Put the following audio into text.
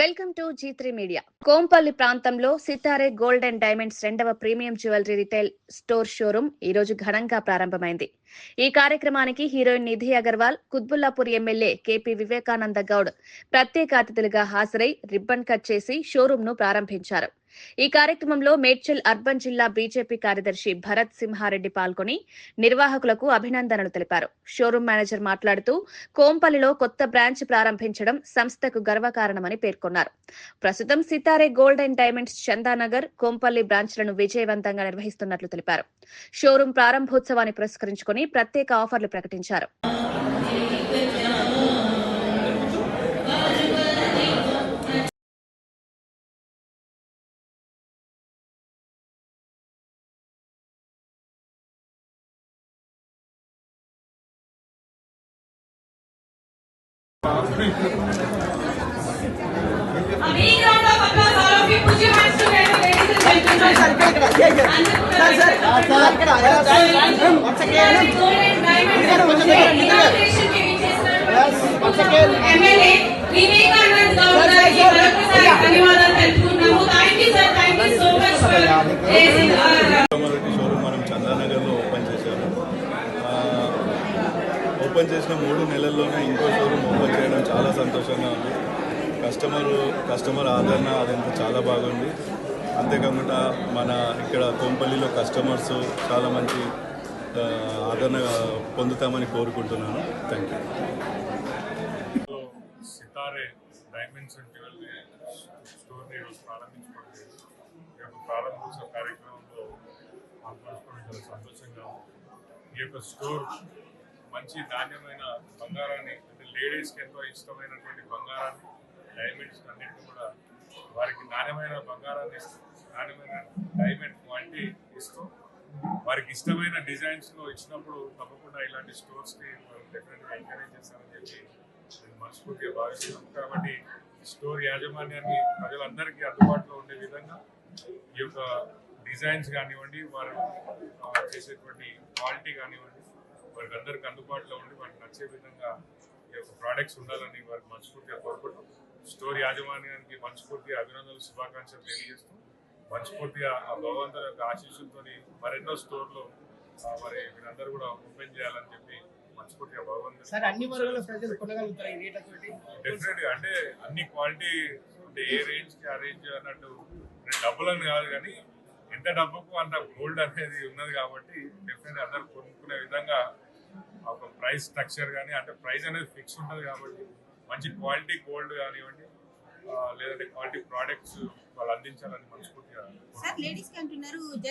Welcome to G three media. Kompally ప్రాంతంలో Sitare gold and diamonds రెండవ premium jewellery retail store showroom ఈ రోజు ఘనంగా ప్రారంభమైంది. ఈ కార్యక్రమానికి heroine Nidhi Agarwal Quthbullapur MLA KP Vivekananda Goud ప్రత్యేక అతిథులుగా హాజరై రిబ్బన్ కట్ చేసి షోరూమ్ను ప్రారంభించారు. ఈ కార్యక్రమంలో మేడ్చల్ అర్బన్ జిల్లా బీజేపీ కార్యదర్శి భరత్ సింహారెడ్డి పాల్గొని నిర్వాహకులకు అభినందనలు తెలిపారు. షోరూం మేనేజర్ మాట్లాడుతూ కోంపల్లిలో కొత్త బ్రాంచ్ ప్రారంభించడం సంస్థకు గర్వకారణమని పేర్కొన్నారు. ప్రస్తుతం Sitare gold and diamonds Chandanagar Kompally బ్రాంచ్లను విజయవంతంగా నిర్వహిస్తున్నట్లు తెలిపారు. షోరూం ప్రారంభోత్సవాన్ని పురస్కరించుకుని ప్రత్యేక ఆఫర్లు ప్రకటించారు. ఎమ్మెల్యే వివేకానంద్ గౌడ్ గారికి మరొకసారి ధన్యవాదాలు తెలుపుతున్నాము thank you sir thank you so much for placing మొదటి షోరూమ్ మనం చందానగర్లో ఓపెన్ చేశాము ఆ, ఓపెన్ చేసిన మూడు నెలల్లోనే ఇంకో షోరూమ్ ఓపెన్ చేయడం చాలా సంతోషంగా ఉంది. కస్టమరు కస్టమర్ ఆదరణ అదంతా చాలా బాగుంది. అంతేకాకుండా మన ఇక్కడ కోంపల్లిలో కస్టమర్స్ చాలా మంచి ఆదరణ పొందుతామని కోరుకుంటున్నాను. Thank you Sitare dimension jewellery స్టోర్ని ఈరోజు ప్రారంభించుకోవడం ఈ ప్రారంభోత్సవ కార్యక్రమంలో పాల్గొనడం చాలా సంతోషంగా ఉంది. ఈ యొక్క స్టోర్ మంచి నాణ్యమైన బంగారాన్ని లేడీస్కి ఎంతో ఇష్టమైనటువంటి బంగారాన్ని డైమండ్స్ అన్నింటినీ కూడా వారికి నాణ్యమైన బంగారాన్ని నాణ్యమైన డైమండ్ వంటి ఇస్తూ వారికి ఇష్టమైన డిజైన్స్లో ఇచ్చినప్పుడు తప్పకుండా ఇలాంటి స్టోర్స్కి డెఫినెట్గా ఎంకరేజ్ చేస్తారని చెప్పి నేను మనస్ఫూర్తిగా భావిస్తున్నాను. కాబట్టి స్టోర్ యాజమాన్యాన్ని ప్రజలందరికీ అందుబాటులో ఉండే విధంగా ఈ యొక్క డిజైన్స్ కానివ్వండి వారు చేసేటువంటి క్వాలిటీ కానివ్వండి వారికి అందరికి అందుబాటులో ఉండి వారికి నచ్చే విధంగా ప్రోడక్ట్స్ ఉండాలని వారికి మనస్ఫూర్తిగా కోరుకుంటాం స్టోర్ యాజమాన్యానికి మనస్ఫూర్తిగా అభినందనలు శుభాకాంక్షలు తెలియజేస్తూ మనస్ఫూర్తిగా ఆ భగవంతుని యొక్క ఆశీస్సులతో మరెన్నో స్టోర్లు మరి మీరందరూ కూడా ఓపెన్ చేయాలని చెప్పి మనస్ఫూర్తిగా భగవంతుని డెఫినెట్గా అంటే అన్ని క్వాలిటీ అంటే ఏ రేంజ్కి ఆ రేంజ్ అన్నట్టు డబ్బులని కాదు కానీ ఎంత డబ్బుకు అంత గోల్డ్ అనేది ఉన్నది కాబట్టి డెఫినెట్ అందరూ కొనుక్కునే విధంగా ప్రైస్ స్ట్రక్చర్ కానీ అంటే ప్రైస్ అనేది ఫిక్స్ ఉంటుంది కాబట్టి మంచి క్వాలిటీ గోల్డ్ కానివ్వండి లేదంటే క్వాలిటీ ప్రోడక్ట్స్ వాళ్ళు అందించాలని మనస్ఫూర్తిగా సార్ లేడీస్ అంటున్నారు